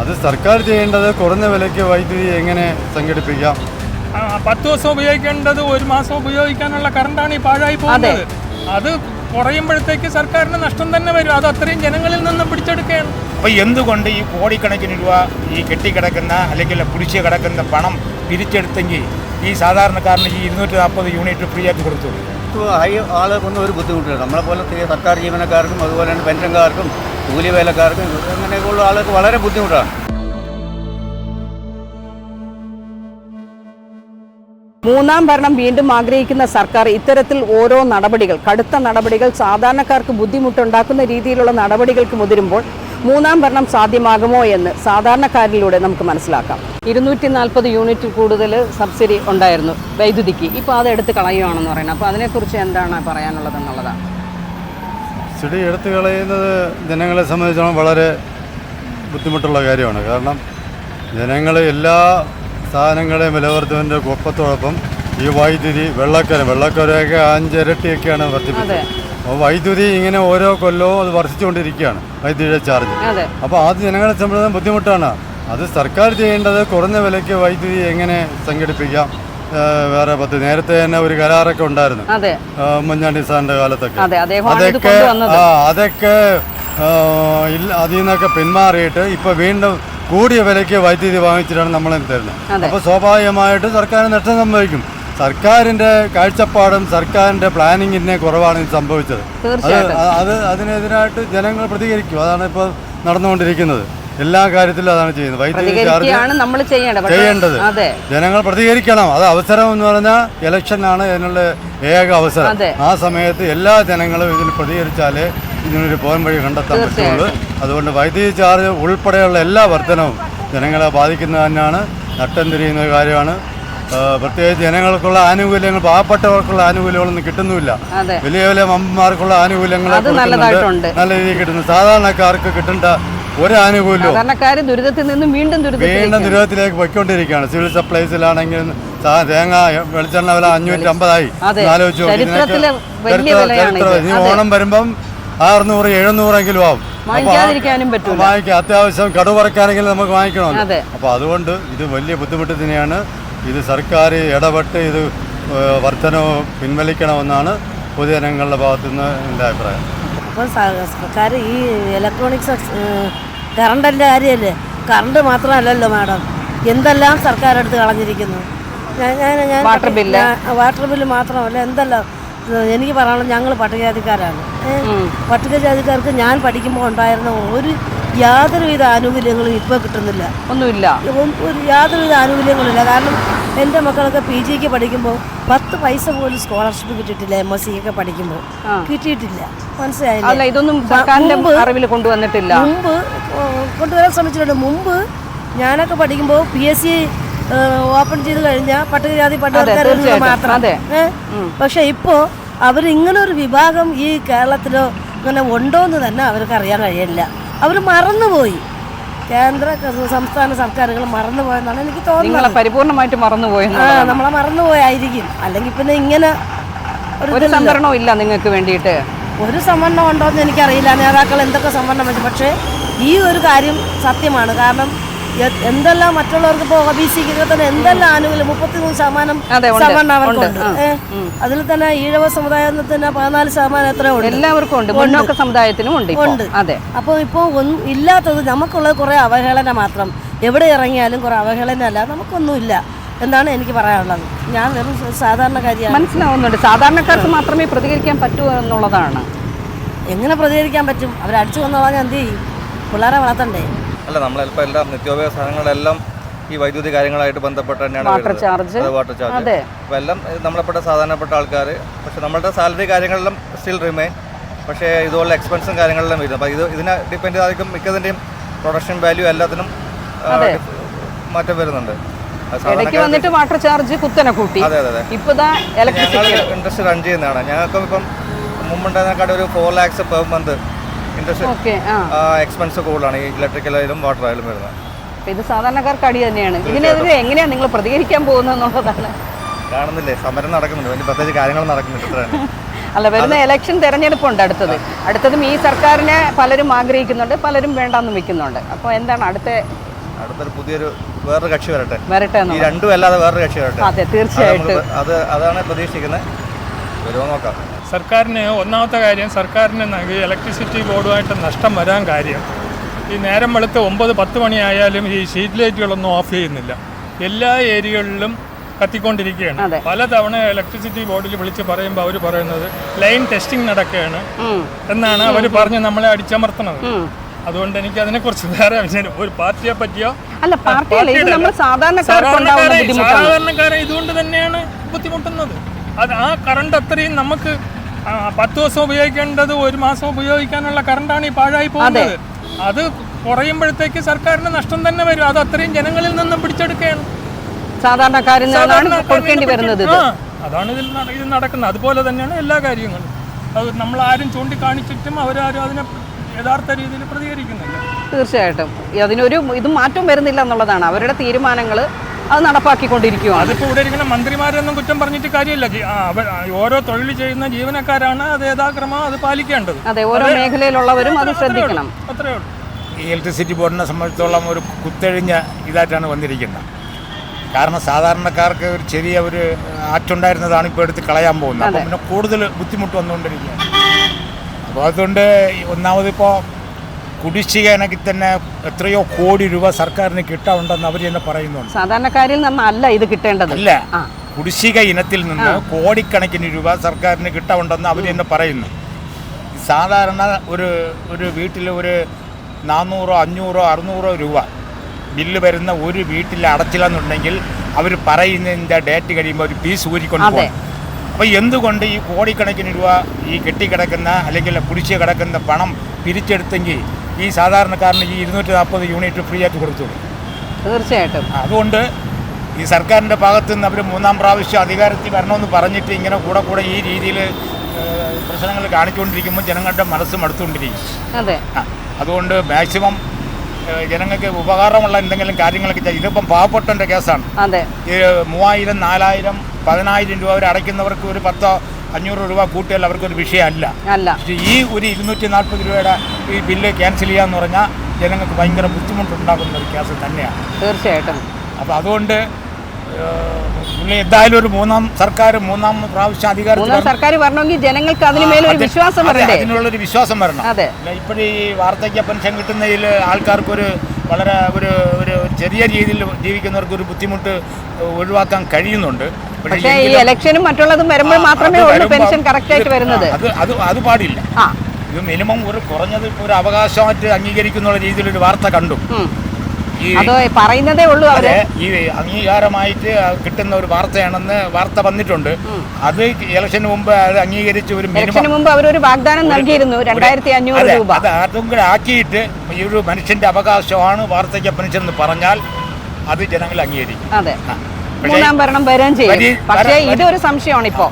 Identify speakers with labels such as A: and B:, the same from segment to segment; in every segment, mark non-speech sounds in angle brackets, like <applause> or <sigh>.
A: അത് സർക്കാർ ചെയ്യേണ്ടത് കുറഞ്ഞ വിലയ്ക്ക് വൈദ്യുതി എങ്ങനെ സംഘടിപ്പിക്കാം?
B: ആ, പത്ത് ദിവസം ഉപയോഗിക്കേണ്ടത് ഒരു മാസം ഉപയോഗിക്കാനുള്ള കറണ്ടാണ് ഈ പാഴായി പോകുന്നത്. അത്. കുറയുമ്പോഴത്തേക്ക് സർക്കാരിന് നഷ്ടം തന്നെ വരും. അത് അത്രയും ജനങ്ങളിൽ നിന്ന് പിടിച്ചെടുക്കുകയാണ്.
C: അപ്പോൾ എന്തുകൊണ്ട് ഈ കോടിക്കണക്കിന് രൂപ ഈ കെട്ടിക്കിടക്കുന്ന അല്ലെങ്കിൽ പിടിച്ച് കിടക്കുന്ന പണം പിരിച്ചെടുത്തെങ്കിൽ ഈ സാധാരണക്കാരന് ഈ ഇരുന്നൂറ്റി നാൽപ്പത് യൂണിറ്റ് ഫ്രീ ആക്കി കൊടുത്തു?
A: ഹൈ ആളുകൾക്കൊന്നും ഒരു ബുദ്ധിമുട്ടില്ല. നമ്മളെപ്പോലെ സർക്കാർ ജീവനക്കാർക്കും അതുപോലെ തന്നെ പെൻഷൻകാർക്കും കൂലി വേലക്കാർക്കും അങ്ങനെയൊക്കെയുള്ള ആളുകൾക്ക് വളരെ ബുദ്ധിമുട്ടാണ്.
D: മൂന്നാം ഭരണം വീണ്ടും ആഗ്രഹിക്കുന്ന സർക്കാർ ഇത്തരത്തിൽ ഓരോ നടപടികൾ കടുത്ത നടപടികൾ സാധാരണക്കാർക്ക് ബുദ്ധിമുട്ടുണ്ടാക്കുന്ന രീതിയിലുള്ള നടപടികൾക്ക് മുതിരുമ്പോൾ മൂന്നാം ഭരണം സാധ്യമാകുമോ എന്ന് സാധാരണക്കാരിലൂടെ നമുക്ക് മനസ്സിലാക്കാം. ഇരുന്നൂറ്റി നാൽപ്പത് യൂണിറ്റ് കൂടുതൽ സബ്സിഡി ഉണ്ടായിരുന്നു വൈദ്യുതിക്ക്. ഇപ്പോൾ അത് എടുത്ത് കളയുകയാണെന്ന് പറയുന്നത്. അപ്പോൾ അതിനെക്കുറിച്ച് എന്താണ് പറയാനുള്ളത് എന്നുള്ളതാണ്
A: സബ്സിഡി എടുത്ത് കളയുന്നത് ജനങ്ങളെ സംബന്ധിച്ചിടത്തോളം വളരെ ബുദ്ധിമുട്ടുള്ള കാര്യമാണ്. കാരണം ജനങ്ങൾ എല്ലാ സാധനങ്ങളെയും വിലവർദ്ധവിന്റെ ഒപ്പത്തോടൊപ്പം ഈ വൈദ്യുതി വെള്ളക്കര വെള്ളക്കരയൊക്കെ അഞ്ചിരട്ടിയൊക്കെയാണ് വർദ്ധിപ്പിച്ചത്. വൈദ്യുതി ഇങ്ങനെ ഓരോ കൊല്ലവും അത് വർദ്ധിച്ചുകൊണ്ടിരിക്കുകയാണ് വൈദ്യുതിയുടെ ചാർജ്. അപ്പോൾ അത് ജനങ്ങളെ സംബന്ധിച്ച് ബുദ്ധിമുട്ടാണ്. അത് സർക്കാർ ചെയ്യേണ്ടത് കുറഞ്ഞ വിലയ്ക്ക് വൈദ്യുതി എങ്ങനെ സംഘടിപ്പിക്കാം? വേറെ പത്ത് നേരത്തെ തന്നെ ഒരു കരാറൊക്കെ ഉണ്ടായിരുന്നു. മുഞ്ഞാണ്ടി സാറിന്റെ കാലത്തൊക്കെ. അതൊക്കെ അതൊക്കെ അതിൽ നിന്നൊക്കെ പിന്മാറിയിട്ട് ഇപ്പൊ വീണ്ടും കൂടിയ വിലയ്ക്ക് വൈദ്യുതി വാങ്ങിച്ചിട്ടാണ് നമ്മളെ തരുന്നത്. അപ്പൊ സ്വാഭാവികമായിട്ട് സർക്കാരിന് നഷ്ടം സംഭവിക്കും. സർക്കാരിന്റെ കാഴ്ചപ്പാടും സർക്കാരിന്റെ പ്ലാനിങ്ങിനെ കുറവാണ് ഇത് സംഭവിച്ചത്. അത് അത് അതിനെതിരായിട്ട് ജനങ്ങൾ പ്രതികരിക്കും. അതാണ് ഇപ്പോൾ നടന്നുകൊണ്ടിരിക്കുന്നത്. എല്ലാ കാര്യത്തിലും അതാണ് ചെയ്യുന്നത്. വൈദ്യുതി ചാർജ്
D: ചെയ്യേണ്ടത്.
A: ജനങ്ങൾ പ്രതികരിക്കണം. അത് അവസരം എന്ന് പറഞ്ഞാൽ ഇലക്ഷൻ ആണ് അതിനുള്ള ഏക അവസരം. ആ സമയത്ത് എല്ലാ ജനങ്ങളും ഇതിൽ പ്രതികരിച്ചാലേ ഇതിനൊരു പോകാൻ വഴി കണ്ടെത്താൻ പറ്റുള്ളൂ. അതുകൊണ്ട് വൈദ്യുതി ചാർജ് ഉൾപ്പെടെയുള്ള എല്ലാ വർധനവും ജനങ്ങളെ ബാധിക്കുന്നത് തന്നെയാണ്. നട്ടം തിരിയുന്ന കാര്യമാണ്. പ്രത്യേകിച്ച് ജനങ്ങൾക്കുള്ള ആനുകൂല്യങ്ങൾ പാവപ്പെട്ടവർക്കുള്ള ആനുകൂല്യങ്ങളൊന്നും
D: കിട്ടുന്നില്ല
A: വലിയ വലിയ മമ്മമാർക്കുള്ള ആനുകൂല്യങ്ങൾ. നല്ല രീതിയിൽ കിട്ടുന്നു. സാധാരണക്കാർക്ക് കിട്ടേണ്ട ഒരു ആനുകൂല്യവും
D: ദുരിതത്തിൽ നിന്നും വീണ്ടും
A: വീണ്ടും
D: ദുരിതത്തിലേക്ക്
A: പോയിക്കൊണ്ടിരിക്കുകയാണ്. സിവിൽ സപ്ലൈസിലാണെങ്കിൽ സാ- തേങ്ങ വെളിച്ചെണ്ണ വില അഞ്ഞൂറ്റി അമ്പതായി ആലോചിച്ചു. ഇനി. ഓണം വരുമ്പം ആറുന്നൂറ് എഴുന്നൂറെങ്കിലും ആവും. വാങ്ങിക്കാം അത്യാവശ്യം കടുവറക്കാനെങ്കിലും നമുക്ക് വാങ്ങിക്കണമല്ലോ. അപ്പൊ അതുകൊണ്ട് ഇത് വലിയ ബുദ്ധിമുട്ട് തന്നെയാണ്. ഇത് സർക്കാർ ഇടപെട്ട് ഇത് വർധനവ് പിൻവലിക്കണമെന്നാണ് പൊതുജനങ്ങളുടെ ഭാഗത്തുനിന്ന് എന്റെ അഭിപ്രായം.
E: അപ്പോൾ സർക്കാർ ഈ ഇലക്ട്രോണിക്സ് കറണ്ടിന്റെ കാര്യമല്ലേ? കറണ്ട് മാത്രമല്ലല്ലോ മാഡം. എന്തെല്ലാം സർക്കാർ എടുത്ത് കളഞ്ഞിരിക്കുന്നു? ഞാൻ ഞാൻ ഞാൻ
D: വാട്ടർ ബില്ല്.
E: വാട്ടർ ബില്ല് മാത്രമല്ല എന്തെല്ലാം എനിക്ക് പറയാനുള്ളത് ഞങ്ങൾ പട്ടികജാതിക്കാരാണ്. പട്ടികജാതിക്കാർക്ക് ഞാൻ പഠിക്കുമ്പോൾ ഉണ്ടായിരുന്ന ഒരു യാതൊരുവിധ ആനുകൂല്യങ്ങളും ഇപ്പോൾ കിട്ടുന്നില്ല.
D: ഒന്നുമില്ല.
E: യാതൊരുവിധ ആനുകൂല്യങ്ങളില്ല. കാരണം എന്റെ മക്കളൊക്കെ പി ജിക്ക് പഠിക്കുമ്പോൾ പത്ത് പൈസ പോലും സ്കോളർഷിപ്പ് കിട്ടിയിട്ടില്ല എം എസ് സി ഒക്കെ പഠിക്കുമ്പോൾ. കിട്ടിയിട്ടില്ല. മനസ്സിലായില്ല?
D: ഇതൊന്നും അറിവിൽ കൊണ്ടുവന്നിട്ടില്ല.
E: മുമ്പ് കൊണ്ടുവരാൻ ശ്രമിച്ചിട്ടുണ്ട്. മുമ്പ് ഞാനൊക്കെ പഠിക്കുമ്പോൾ പി എസ് സി ഓപ്പൺ ചെയ്ത് കഴിഞ്ഞാൽ പട്ടികജാതി നിന്ന് മാത്രം? പക്ഷെ ഇപ്പോൾ അവർ ഇങ്ങനെ ഒരു വിഭാഗം ഈ കേരളത്തിലോ ഇങ്ങനെ ഉണ്ടോ എന്ന് തന്നെ അവർക്ക് അറിയാൻ കഴിയില്ല അവർ മറന്നുപോയി. കേന്ദ്ര സംസ്ഥാന സർക്കാരുകൾ മറന്നുപോയെന്നാണ് എനിക്ക് തോന്നുന്നത്.
D: പരിപൂർണമായിട്ട് മറന്നുപോയെന്ന്
E: ആ നമ്മളെ മറന്നുപോയായിരിക്കും. അല്ലെങ്കിൽ പിന്നെ ഇങ്ങനെ ഒരു
D: സംവരണവും ഇല്ല നിങ്ങൾക്ക് വേണ്ടിയിട്ട്.
E: ഒരു സംവരണം ഉണ്ടോ എന്ന് എനിക്കറിയില്ല. നേതാക്കൾ എന്തൊക്കെ സംവരണം വെച്ചു? പക്ഷേ ഈ ഒരു കാര്യം സത്യമാണ്. കാരണം എന്തെല്ലാം മറ്റുള്ളവർക്ക് ഇപ്പോൾ ഒ ബി തന്നെ എന്തെല്ലാം ആനുകൂല്യം? മുപ്പത്തിമൂന്ന് ശതമാനം. സംവരണം അവർക്കുണ്ട്? അതിൽ തന്നെ ഈഴവ സമുദായത്തിന് പതിനാല് ശതമാനം എത്രയോ ഉണ്ട്.
D: എല്ലാവർക്കും ഉണ്ട്. മുന്നോക്ക സമുദായത്തിനും ഉണ്ട്.
E: ഉണ്ട്.
D: അതെ.
E: അപ്പോൾ ഇപ്പോൾ ഒന്നും ഇല്ലാത്തത് നമുക്കുള്ളത് കുറേ അവഹേളന മാത്രം. എവിടെ ഇറങ്ങിയാലും കുറേ അവഹേളന അല്ല. നമുക്കൊന്നുമില്ല എന്താണ് എനിക്ക് പറയാനുള്ളത്. ഞാൻ വെറും സാധാരണക്കാരിയാണ്
D: മനസ്സിലാവുന്നുണ്ട്. സാധാരണക്കാർക്ക് മാത്രമേ പ്രതികരിക്കാൻ പറ്റൂ എന്നുള്ളതാണ്.
E: എങ്ങനെ പ്രതികരിക്കാൻ പറ്റും? അവരടിച്ചു വന്നോളാൻ എന്ത് ചെയ്യും? പിള്ളേരെ വളർത്തണ്ടേ?
F: അല്ല നമ്മളിപ്പോൾ എല്ലാ നിത്യോപയോഗ സാധനങ്ങളെല്ലാം ഈ വൈദ്യുതി കാര്യങ്ങളായിട്ട് ബന്ധപ്പെട്ട് തന്നെയാണ്
D: വാട്ടർ ചാർജ്
F: വാട്ടർ ചാർജ്. അപ്പോൾ എല്ലാം നമ്മളെപ്പെട്ട സാധാരണപ്പെട്ട ആൾക്കാർ പക്ഷേ നമ്മളുടെ സാലറി കാര്യങ്ങളെല്ലാം സ്റ്റിൽ റിമെയിൻ പക്ഷേ ഇതുപോലെ എക്സ്പെൻസും കാര്യങ്ങളെല്ലാം വരുന്നത്. അപ്പോൾ ഇത് ഇതിനെ ഡിപ്പെൻഡ് ചെയ്തായിരിക്കും മിക്കതിന്റെയും പ്രൊഡക്ഷൻ വാല്യൂ എല്ലാത്തിനും മാറ്റം വരുന്നുണ്ട്.
D: ഇടയ്ക്ക് വന്നിട്ട് വാട്ടർ ചാർജ് കുത്തനെ കൂട്ടി.
F: അതെ അതെ അതെ.
D: ഇപ്പൊ ദാ ഇലക്ട്രിസിറ്റി
F: ഇൻട്രസ്റ്റ് റൺ ചെയ്യുന്നതാണ്. ഞങ്ങൾക്കും ഇപ്പം മുമ്പുണ്ടായിരുന്നേക്കാട് ഒരു four lakhs per month expense കൂടുതലാണ്. ഈ ഇലക്ട്രിക്കലായാലും വാട്ടർ ആയാലും വരുന്നത്.
D: ഇത് സാധാരണക്കാർക്ക് അടി തന്നെയാണ്. ഇതിനെതിരെ എങ്ങനെയാണ് നിങ്ങൾ പ്രതികരിക്കാൻ പോകുന്നത് എന്നുള്ളതാണ്.
F: കാണുന്നില്ലേ? സമരം നടക്കുന്നുണ്ട്. പ്രത്യേകിച്ച് കാര്യങ്ങൾ നടക്കുന്നുണ്ട് <laughs>
D: അല്ല വരുന്ന ഇലക്ഷൻ തെരഞ്ഞെടുപ്പുണ്ട് അടുത്തത്. അടുത്തതും ഈ സർക്കാരിനെ പലരും ആഗ്രഹിക്കുന്നുണ്ട് പലരും വേണ്ടാന്ന് വെക്കുന്നുണ്ട് അപ്പോൾ എന്താണ് അടുത്ത
F: അടുത്തൊരു പുതിയൊരു വേറൊരു കക്ഷി വരട്ടെ.
D: വരട്ടെ
F: ഈ. രണ്ടും അല്ലാതെ വേറൊരു കക്ഷി വരട്ടെ.
D: അതെ തീർച്ചയായിട്ടും.
F: അത് അതാണ് പ്രതീക്ഷിക്കുന്നത്. വരുമോ നോക്കാം.
B: സർക്കാരിന് ഒന്നാമത്തെ കാര്യം സർക്കാരിന് ഇലക്ട്രിസിറ്റി ബോർഡുമായിട്ട് നഷ്ടം വരാൻ കാര്യം. ഈ നേരം വെളുത്ത് ഒമ്പത് പത്ത് മണിയായാലും ഈ സ്ട്രീറ്റ് ലൈറ്റുകളൊന്നും ഓഫ് ചെയ്യുന്നില്ല. എല്ലാ ഏരിയകളിലും കത്തിക്കൊണ്ടിരിക്കുകയാണ്.
D: പല
B: പലതവണ ഇലക്ട്രിസിറ്റി ബോർഡിൽ വിളിച്ച് പറയുമ്പോൾ അവർ പറയുന്നത് ലൈൻ ടെസ്റ്റിംഗ് നടക്കുകയാണ് എന്നാണ് അവർ പറഞ്ഞ് നമ്മളെ
D: അടിച്ചമർത്തണത്
B: അതുകൊണ്ട് എനിക്ക് അതിനെ കുറിച്ച് വേറെ ഒരു പാർട്ടിയെ പറ്റിയോ?
D: അല്ല
B: സാധാരണക്കാരെ ഇതുകൊണ്ട് തന്നെയാണ് ബുദ്ധിമുട്ടുന്നത്. അത് ആ കറണ്ട് അത്രയും നമുക്ക് പത്ത് ദിവസം ഉപയോഗിക്കേണ്ടത് ഒരു മാസം ഉപയോഗിക്കാനുള്ള കറണ്ടാണ് ഈ പാഴായി പോകുന്നത്. അത് കുറയുമ്പോഴത്തേക്ക് സർക്കാരിന് നഷ്ടം തന്നെ വരും. അത് അത്രയും ജനങ്ങളിൽ നിന്നും പിടിച്ചെടുക്കുകയാണ്.
D: സാധാരണക്കാരിൽ നിന്നാണ്
B: സാധാരണക്കാരിൽ
D: കൊടുക്കേണ്ടി വരുന്നത്
B: അതാണ് ഇതിൽ ഇത് നടക്കുന്നത്. അതുപോലെ തന്നെയാണ് എല്ലാ കാര്യങ്ങളും. അത് നമ്മൾ ആരും ചൂണ്ടിക്കാണിച്ചിട്ടും അവരാരും അതിനെ യഥാർത്ഥ രീതിയിൽ പ്രതികരിക്കുന്നില്ല.
D: തീർച്ചയായിട്ടും. അതിനൊരു ഇത് മാറ്റം വരുന്നില്ല എന്നുള്ളതാണ്. അവരുടെ തീരുമാനങ്ങൾ അത് നടപ്പാക്കിക്കൊണ്ടിരിക്കുകയാണ്
B: അതിപ്പോ ഇവിടെ ഇരിക്കുന്ന മന്ത്രിമാരൊന്നും കുറ്റം പറഞ്ഞിട്ട് കാര്യമില്ല. ഓരോ തൊഴിൽ ചെയ്യുന്ന ജീവനക്കാരാണ് അത് യഥാക്രമം അത് പാലിക്കേണ്ടത്.
D: അതെ ഓരോ മേഖലയിലുള്ളവരും അത് ശ്രദ്ധിക്കണം.
B: അത്രേ ഉള്ളൂ.
C: ഈ ഇലക്ട്രിസിറ്റി ബോർഡിനെ സംബന്ധിച്ചോളം ഒരു കുത്തെഴിഞ്ഞ ഇതായിട്ടാണ് വന്നിരിക്കുന്നത്. കാരണം സാധാരണക്കാർക്ക് ഒരു ചെറിയ ഒരു ആറ്റുണ്ടായിരുന്നതാണ് ഇപ്പോൾ എടുത്ത് കളയാൻ പോകുന്നത്. അപ്പം പിന്നെ കൂടുതൽ ബുദ്ധിമുട്ട് വന്നുകൊണ്ടിരിക്കുകയാണ്. അപ്പോൾ അതുകൊണ്ട് ഒന്നാമതിപ്പോൾ കുടിശ്ശിക ഇനത്തിൽ തന്നെ എത്രയോ കോടി രൂപ സർക്കാരിന് കിട്ടാവുണ്ടെന്ന് അവർ തന്നെ പറയുന്നുണ്ട്.
D: സാധാരണക്കാരിൽ നിന്നല്ല ഇത് കിട്ടേണ്ടത്.
C: അല്ല. കുടിശ്ശിക ഇനത്തിൽ നിന്ന് കോടിക്കണക്കിന് രൂപ സർക്കാരിന് കിട്ടാവുണ്ടെന്ന് അവർ തന്നെ പറയുന്നു. സാധാരണ ഒരു ഒരു വീട്ടിൽ ഒരു നാനൂറോ അഞ്ഞൂറോ അറുന്നൂറോ രൂപ ബില്ല് വരുന്ന ഒരു വീട്ടിൽ അടച്ചില്ലെന്നുണ്ടെങ്കിൽ അവർ പറയുന്നതിന്റെ ഡേറ്റ് കഴിയുമ്പോൾ ഒരു പീസ് ഊരിക്കൊണ്ട്. പോകും. അപ്പോൾ എന്തുകൊണ്ട് ഈ കോടിക്കണക്കിന് രൂപ ഈ കെട്ടിക്കിടക്കുന്ന അല്ലെങ്കിൽ കുടിശ്ശിക കിടക്കുന്ന പണം പിരിച്ചെടുത്തെങ്കിൽ ഈ സാധാരണക്കാരന് ഈ ഇരുന്നൂറ്റി നാൽപ്പത് യൂണിറ്റ് ഫ്രീ ആയിട്ട് കൊടുത്തു.
D: തീർച്ചയായിട്ടും.
C: അതുകൊണ്ട് ഈ സർക്കാരിന്റെ ഭാഗത്തു നിന്ന് അവർ മൂന്നാം പ്രാവശ്യം അധികാരത്തിൽ വരണമെന്ന് പറഞ്ഞിട്ട് ഇങ്ങനെ കൂടെ കൂടെ ഈ രീതിയിൽ പ്രശ്നങ്ങൾ കാണിച്ചുകൊണ്ടിരിക്കുമ്പോൾ ജനങ്ങളുടെ മനസ്സ് മടുത്തുകൊണ്ടിരിക്കും
D: അതെ.
C: അതുകൊണ്ട് മാക്സിമം ജനങ്ങൾക്ക് ഉപകാരമുള്ള എന്തെങ്കിലും കാര്യങ്ങളൊക്കെ ചെയ്യും ഇതിപ്പം പാവപ്പെട്ടന്റെ കേസാണ്.
D: അതെ.
C: മൂവായിരം നാലായിരം പതിനായിരം രൂപ അവർ അടയ്ക്കുന്നവർക്ക് ഒരു പത്തോ അഞ്ഞൂറ് രൂപ കൂട്ടിയാൽ അവർക്കൊരു വിഷയമല്ല.
D: അല്ല.
C: ഈ ഒരു ഇരുന്നൂറ്റി നാൽപ്പത് രൂപയുടെ ഈ ബില്ല് ക്യാൻസൽ ചെയ്യാന്ന് പറഞ്ഞാൽ ജനങ്ങൾക്ക് ഭയങ്കര ബുദ്ധിമുട്ടുണ്ടാക്കുന്ന ഒരു കേസ് തന്നെയാണ്.
D: തീർച്ചയായിട്ടും.
C: അപ്പോൾ അതുകൊണ്ട് പുള്ളി എന്തായാലും ഒരു മൂന്നാം സർക്കാർ മൂന്നാം പ്രാവശ്യം അധികാരം
D: സർക്കാർ വരണമെങ്കിൽ ജനങ്ങൾക്ക് അതിന് മേലൊരു
C: അതെ,
D: വിശ്വാസം വരണ്ടേ?
C: അതിനുള്ളൊരു വിശ്വാസം വരണം.
D: അതെ.
C: ഇപ്പോഴീ വാർദ്ധക്യ പെൻഷൻ കിട്ടുന്നതിൽ ആൾക്കാർക്കൊരു വളരെ ഒരു ഒരു ചെറിയ രീതിയിൽ ജീവിക്കുന്നവർക്ക് ഒരു ബുദ്ധിമുട്ട് ഒഴിവാക്കാൻ കഴിയുന്നുണ്ട്.
D: പക്ഷേ ഈ ഇലക്ഷനും മറ്റുള്ളതും വരുമ്പോൾ മാത്രമേ
C: അത്
D: ഉള്ളൂ പെൻഷൻ
C: കറക്റ്റായിട്ട്
D: വരുന്നത്.
C: അത് അത് അത് പാടില്ല. ഇത് മിനിമം ഒരു കുറഞ്ഞത് ഒരു അവകാശമായിട്ട് അംഗീകരിക്കുന്ന രീതിയിലൊരു വാർത്ത കണ്ടു.
D: അത് പറയുന്നതേ ഉള്ളൂ
C: അവർ? ഈ അംഗീകാരമായിട്ട് കിട്ടുന്ന ഒരു വാർത്തയാണെന്ന് വാർത്ത വന്നിട്ടുണ്ട്. അത് ഇലക്ഷന് മുമ്പ് അത് അംഗീകരിച്ച് ഒരു
D: ഇലക്ഷന് മുമ്പ് അവരൊരു വാഗ്ദാനം നൽകിയിരുന്നു രണ്ടായിരത്തി അഞ്ഞൂറ് രൂപ.
C: അത് അതും കൂടെ ആക്കിയിട്ട് ഈ ഒരു മനുഷ്യന്റെ അവകാശമാണ് വാർത്തയ്ക്ക് പെൻഷൻ എന്ന് പറഞ്ഞാൽ അത് ജനങ്ങൾ അംഗീകരിക്കും.
D: അതെ. മൂന്നാം ഭരണം വരാൻ ചെയ്യും. പക്ഷേ ഇതൊരു സംശയമാണ് ഇപ്പോ.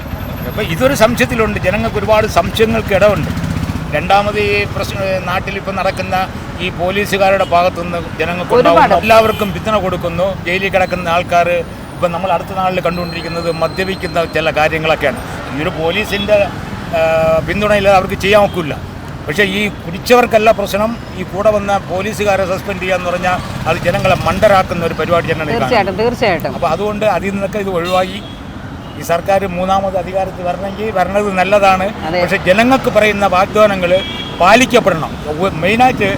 C: ഇതൊരു സംശയത്തിലുണ്ട്. ജനങ്ങൾക്ക് ഒരുപാട് സംശയങ്ങൾക്ക് ഇടമുണ്ട് രണ്ടാമത് ഈ പ്രശ്ന നാട്ടിൽ ഇപ്പം നടക്കുന്ന ഈ പോലീസുകാരുടെ ഭാഗത്തുനിന്ന് ജനങ്ങൾക്ക്
D: ഒരുപാട്.
C: ഉണ്ടാവുന്ന എല്ലാവർക്കും പിന്തുണ കൊടുക്കുന്നു. ജയിലിൽ കിടക്കുന്ന ആൾക്കാർ ഇപ്പം നമ്മൾ അടുത്ത നാളിൽ കണ്ടുകൊണ്ടിരിക്കുന്നത് മദ്യപിക്കുന്ന ചില കാര്യങ്ങളൊക്കെയാണ്. ഈ ഒരു പോലീസിന്റെ പിന്തുണയില്ലാതെ അവർക്ക് ചെയ്യാൻ ഒക്കില്ല. പക്ഷേ ഈ കുടിച്ചവർക്കല്ല പ്രശ്നം. ഈ കൂടെ വന്ന പോലീസുകാരെ സസ്പെൻഡ് ചെയ്യാന്ന് പറഞ്ഞാൽ അത് ജനങ്ങളെ മണ്ടരാക്കുന്ന ഒരു പരിപാടി തന്നെയാണ്
D: തീർച്ചയായിട്ടും
C: അപ്പോൾ അതുകൊണ്ട് അതിൽ നിന്നൊക്കെ ഇത് ഒഴിവാക്കി ഈ സർക്കാർ മൂന്നാമത് അധികാരത്തിൽ വരണമെങ്കിൽ വരണത് നല്ലതാണ്. പക്ഷെ ജനങ്ങൾക്ക് പറയുന്ന വാഗ്ദാനങ്ങൾ പാലിക്കപ്പെടണം. മെയിനായിട്ട്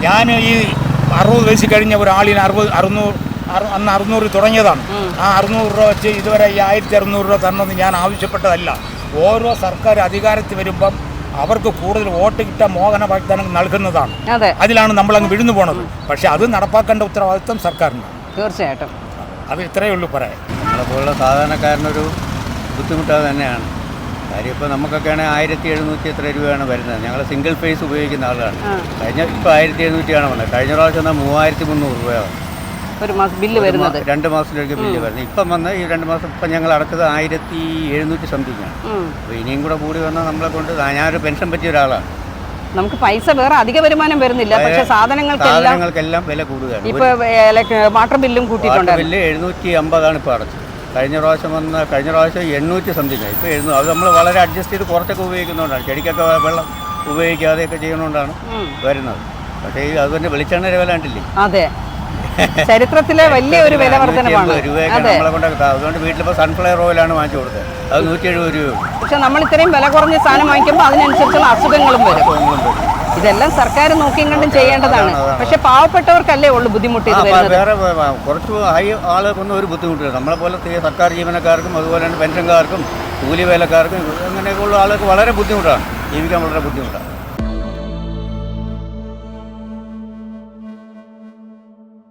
C: ഞാൻ ഈ അറുപത് വയസ്സ് കഴിഞ്ഞ ഒരാളിന് അറുപത് അറുന്നൂറ് അറു- അന്ന് അറുന്നൂറ് തുടങ്ങിയതാണ്. ആ അറുന്നൂറ് രൂപ വെച്ച് ഇതുവരെ ഈ ആയിരത്തി അറുന്നൂറ് രൂപ തരണമെന്ന് ഞാൻ ആവശ്യപ്പെട്ടതല്ല. ഓരോ സർക്കാർ അധികാരത്തിൽ വരുമ്പം അവർക്ക് കൂടുതൽ വോട്ട് കിട്ടാൻ മോഹന വാഗ്ദാനം നൽകുന്നതാണ്. അതിലാണ് നമ്മൾ അങ്ങ് വിഴുന്നു പോണത്. പക്ഷെ അത് നടപ്പാക്കേണ്ട ഉത്തരവാദിത്വം സർക്കാരിന്
D: തീർച്ചയായിട്ടും.
C: അത് ഇത്രയേ ഉള്ളൂ പറയാൻ.
A: നമ്മളെപ്പോലുള്ള സാധാരണക്കാരനൊരു ബുദ്ധിമുട്ട് അത് തന്നെയാണ്. കാര്യം ഇപ്പോൾ നമുക്കൊക്കെ ആണെങ്കിൽ ആയിരത്തി എഴുന്നൂറ്റി എത്ര രൂപയാണ് വരുന്നത്. ഞങ്ങൾ സിംഗിൾ ഫേസ് ഉപയോഗിക്കുന്ന ആളാണ് കഴിഞ്ഞ ഇപ്പോൾ ആയിരത്തി എഴുന്നൂറ്റിയാണ് വന്നത്. കഴിഞ്ഞ പ്രാവശ്യം എന്നാൽ മൂവായിരത്തി മുന്നൂറ് രൂപയാണ്.
D: ഒരു മാസം ബില്ല് വരുന്നത്.
A: രണ്ട് മാസത്തിലേക്ക് ബില്ല് വരുന്നത്. ഇപ്പം വന്ന് ഈ രണ്ട് മാസം ഇപ്പം ഞങ്ങൾ അടച്ചത് ആയിരത്തി എഴുന്നൂറ്റി സംതിങ് ആണ്. അപ്പോൾ ഇനിയും കൂടെ കൂടി വന്നാൽ നമ്മളെ കൊണ്ട് ഞാനൊരു പെൻഷൻ പറ്റിയ ഒരാളാണ്.
D: നമുക്ക് പൈസ വേറെ അധിക വരുമാനം വരുന്നില്ല. പക്ഷേ സാധനങ്ങൾക്കെല്ലാം
A: വില കൂടുതലാണ്
D: ഇപ്പൊ വാട്ടർ ബില്ലും കൂട്ടിയിട്ടുണ്ട്
A: ബില്ല് എഴുന്നൂറ്റി അമ്പതാണ് ഇപ്പോൾ അടച്ചത്. കഴിഞ്ഞ പ്രാവശ്യം വന്ന കഴിഞ്ഞ പ്രാവശ്യം എണ്ണൂറ്റി സംതിങ് ഇപ്പോൾ എഴുന്നൂറ് അത് നമ്മൾ വളരെ അഡ്ജസ്റ്റ് ചെയ്ത് കുറച്ചൊക്കെ ഉപയോഗിക്കുന്നതുകൊണ്ടാണ് ചെടിക്കൊക്കെ വെള്ളം ഉപയോഗിക്കാതെയൊക്കെ ചെയ്യുന്നതുകൊണ്ടാണ്
D: ഉം.
A: വരുന്നത്. പക്ഷേ ഈ അത് തന്നെ വെളിച്ചെണ്ണ വില കണ്ടില്ലേ?
D: അതെ. ചരിത്രത്തിലെ <laughs> വലിയ ഒരു വില വർധനമാണ്
G: നമ്മളെ കൊണ്ട് അതുകൊണ്ട് വീട്ടിലിപ്പോൾ സൺഫ്ലവർ ഓയിലാണ് വാങ്ങിച്ചു കൊടുത്തത്. അത് നൂറ്റി എഴുപത് രൂപ.
D: പക്ഷെ നമ്മൾ ഇത്രയും വില കുറഞ്ഞ സാധനം വാങ്ങിക്കുമ്പോൾ അതിനനുസരിച്ചുള്ള അസുഖങ്ങളും വരും. ഇതെല്ലാം സർക്കാർ നോക്കിയും കണ്ടും ചെയ്യേണ്ടതാണ്. പക്ഷെ പാവപ്പെട്ടവർക്കല്ലേ ഉള്ളൂ ബുദ്ധിമുട്ട്
G: വേറെ കുറച്ച് ഹൈ ആളുകൾക്കൊന്നും ഒരു ബുദ്ധിമുട്ടില്ല. നമ്മളെ പോലെ സർക്കാർ ജീവനക്കാർക്കും അതുപോലെ തന്നെ പെൻഷൻകാർക്കും കൂലി വേലക്കാർക്കും അങ്ങനെയൊക്കെയുള്ള ആളുകൾക്ക് വളരെ ബുദ്ധിമുട്ടാണ്. ജീവിക്കാൻ വളരെ ബുദ്ധിമുട്ടാണ്.